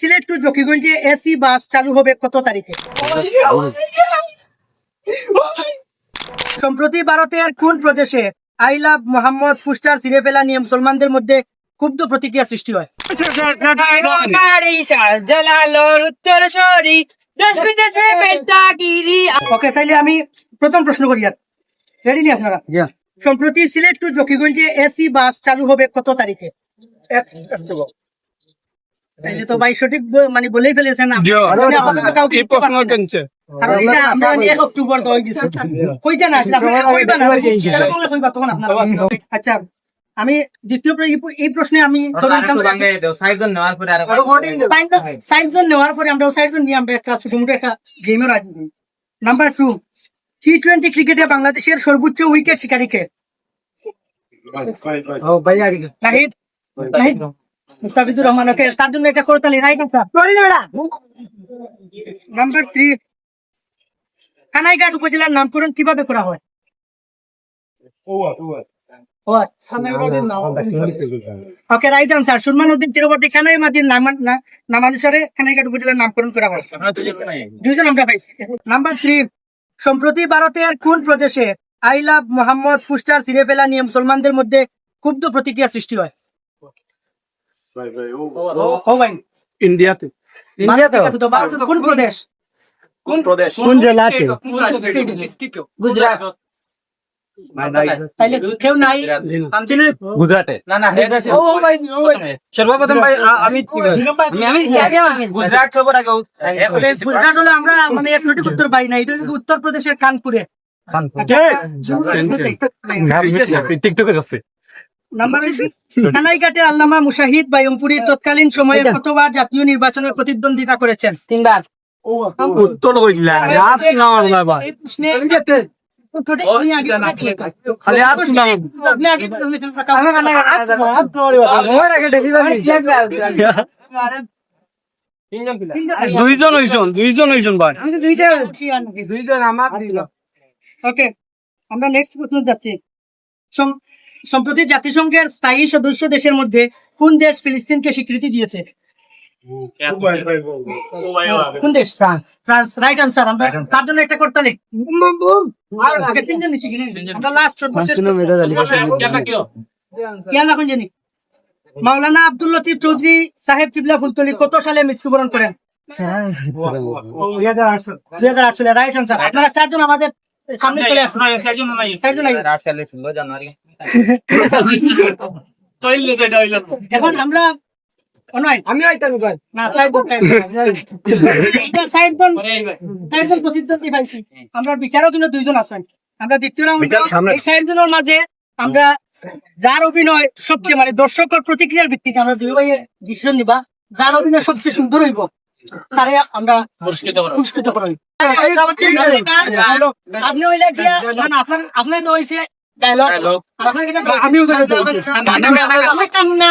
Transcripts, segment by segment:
Sylhet to জকিগঞ্জে AC bus চালু হবে কত তারিখে সম্প্রতি ভারতের কোন প্রদেশে আই লাভ মোহাম্মদ ছিঁড়ে ফেলা নিয়ে মুসলমানদের মধ্যে ক্ষুব্ধ প্রতিক্রিয়া সৃষ্টি হয় ওকে তাইলে আমি প্রথম প্রশ্ন করি আর রেডি নি আপনারা সম্প্রতি সিলেট টু জকিগঞ্জে এসি বাস চালু হবে কত তারিখে? তাইলে তো ভাই সঠিক মানে বলেই ফেলেছেন এই প্রশ্ন কেনছে। হয়ে আচ্ছা আমি দ্বিতীয় এই প্রশ্নে আমি সাইড সাইড জন নেওয়ার পরে আমরা সাইড জন নিয়ে আমরা একটা একটা গেমের নাম্বার টু টি টোয়েন্টি ক্রিকেটে বাংলাদেশের সর্বোচ্চ উইকেট শিকারী কে নাহিদ? নাহিদ? মুস্তাফিজুর রহমান ওকে তার জন্য এটা করতালি রাইট নাম্বার থ্রি কানাইঘাট উপজেলার নামকরণ কীভাবে করা হয়? ওকে রাইট আনসার সুরমান উদ্দিন তীরবর্তী খানাই নামানুসারে খানাইঘাট উপজেলার নামকরণ করা হয়। দুইজন আমরা পাইছি। নাম্বার থ্রি সম্প্রতি ভারতের কোন প্রদেশে আই লাভ মোহাম্মদ পুস্টার ছিঁড়ে ফেলা নিয়ে মুসলমানদের মধ্যে ক্ষুব্ধ প্রতিক্রিয়া সৃষ্টি হয়? ইন্ডিয়াতে। কোন প্রদেশ? কোন প্রদেশ? কোন জেলাতে গুজরাট। কেউ নাই গুজরাটে। না না ও ভাই ও ভাই। সর্বপ্রথম ভাই আমি কি ভাই? আমি আমি আমি গুজরাট সবার আগে গুজরাট হলো আমরা মানে এক সঠিক উত্তর পাই না এটা হচ্ছে উত্তরপ্রদেশের কানপুরে। টিকটকে গেছে নাম্বার কানাইঘাটের আল্লামা মুশাহিদ বাইমপুরি তৎকালীন সময়ে কতবার জাতীয় নির্বাচনে প্রতিদ্বন্দ্বিতা করেছেন? তিনবার। উত্তর কইলা রাত না আমার ডেলিভারি দুইজন হইছন দুইজন হইছন ভাই আমি তো দুইটা দুইজন আমার ওকে আমরা নেক্সট প্রশ্ন যাচ্ছি। সম- সম্প্রতি জাতিসংঘের স্থায়ী সদস্য দেশের মধ্যে কোন দেশ ফিলিস্তিনকে স্বীকৃতি দিয়েছে? কোন দেশ ফ্রান্স রাইট আনসার আমরা তার জন্য একটা করতালি আগে তিনজন নিচ্ছি আমরা লাস্ট সর্বশেষ খেয়াল রাখুন জানি মাওলানা আব্দুল লতিফ চৌধুরী সাহেব কিবলা ফুলতলি কত সালে মৃত্যুবরণ করেন? দুই হাজার আট সালে রাইট আনসার আপনারা চারজন আমাদের সামনে চলে আসুন। চারজন। এখন আমরা আমি আইতাম ভাই না আমরা বিচারক দুইজন আছেন আমরা দ্বিতীয়। এই সাইড মাঝে আমরা যার অভিনয় সবচেয়ে মানে দর্শকের প্রতিক্রিয়ার ভিত্তিতে আমরা দুই ভাইয়ে ডিসিশন নিবা যার অভিনয় সবচেয়ে সুন্দর হইব তারে আমরা পুরস্কৃত করব আপনি হইলে গিয়া না না আপনার আপনার হইছে ডায়লগ আমিও জানি না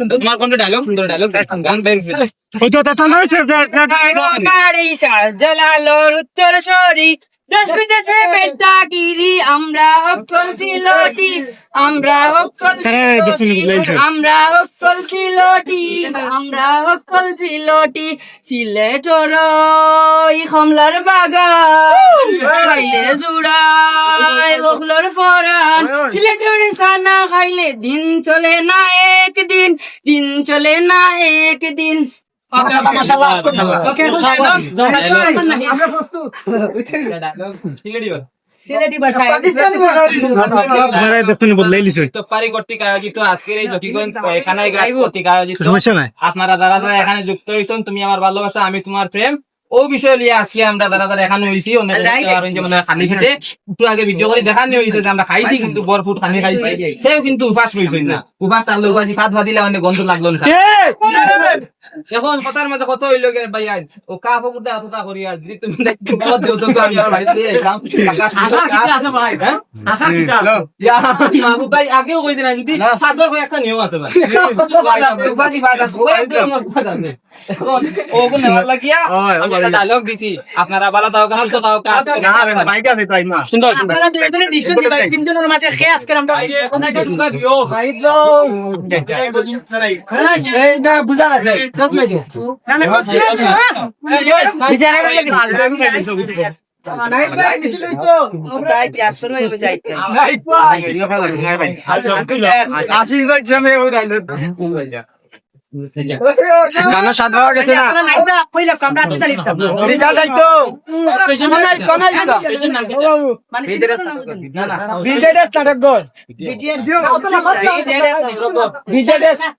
তোমার কোনটা ডায়লগ সুন্দর ডায়লগ গান বের ওই তো তা নয় স্যার বাড়ি শাহজালালোর উত্তর সরি দেশ বিদেশে বেদাগিরি আমরা হকল সিলটি আমরা হকল আমরা হকল সিলটি আমরা হকল সিলটি সিলেটর ওই কমলার বাগান খাইলে জুড়াই বকলর ফরান সিলেটর সানা খাইলে দিন চলে না একদিন দিন চলে না একদিন। আমরা প্রস্তুত। সিলেটি ভাষায় আপনারা যারা যারা এখানে যুক্ত হয়েছেন তুমি আমার ভালোবাসা আমি তোমার প্রেম। ও বিষয় নিয়ে আজকে আমরা যারা যারা এখানে হয়েছি অনেক মানে খালি খেতে একটু আগে ভিডিও করে দেখানো হয়েছে যে আমরা খাইছি কিন্তু বরফুট খালি খাইছি। সেও কিন্তু উপাস হয়েছেন না। উপাস তাহলে উপাসি ভাত ভাদিলে অনেক গন্ধ লাগল না। এখন কথার মধ্যে কত হইল গে ভাই আজ ও কা ফকুটা এতটা করি আর যদি তুমি দেখতে পাও দেও তো আমি আমার বাড়িতে এলাম মাহবুব ভাই আগেও কইছেন না যদি হয়ে একটা নিয়ম আছে ভাই। উপাসি ভাত আছে ওই একদম ভাত আছে এখন ও কোন লাগিয়া ডায়লগ দিছি আপনারা বালা দাও কাল তো দাও কাল না হবে ভাই সুন্দর সুন্দর আপনারা দুই জনে ডিসিশন দিবা তিনজনের মাঝে খেয়ে আজকে আমরা এই না বুঝা আছে না না আশি যাচ্ছে আমি ওই ডাইলগ গানা গেছে না আমরা রিজাল্ট আইতো মানে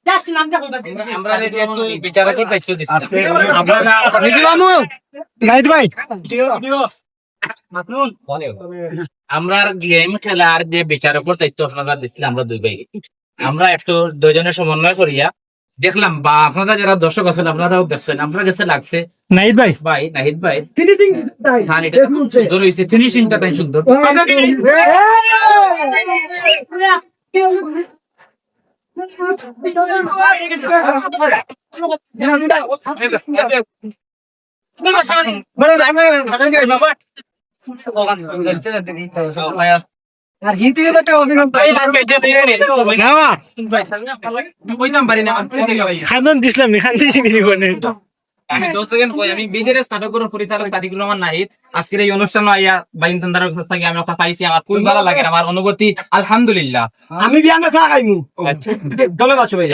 জাস্ট নামটা কইবা নাইট ভাই গেম খেলার যে বিচারকের দায়িত্ব আপনারা দিচ্ছিলেন আমরা দুই ভাই আমরা একটু দুইজনের সমন্বয় করিয়া দেখলাম বা আপনারা যারা দর্শক আছেন আপনারাও দেখছেন আপনার কাছে লাগছে। নাইট ভাই? ভাই নাহিদ ভাই। হ্যাঁ এটা খুব সুন্দর হয়েছে ফিনিশিংটা তাই সুন্দর। আর হিন্দি তো অভিনয় নামা কইতাম পারি না খান্দন দিছিলাম নি খান দিছি নি কোনে আমি দশ সেকেন্ড কই আমি বিজের স্নাতকের পরিচালক সাদিকুর রহমান নাহিদ। আজকের এই অনুষ্ঠান আইয়া বাইন তান্দারের কাছ থেকে আমি একটা পাইছি আমার খুবই ভালো লাগে আমার অনুভূতি আলহামদুলিল্লাহ। আমি বিয়াঙ্গা চা খাইমু। দলে বাসো ভাই।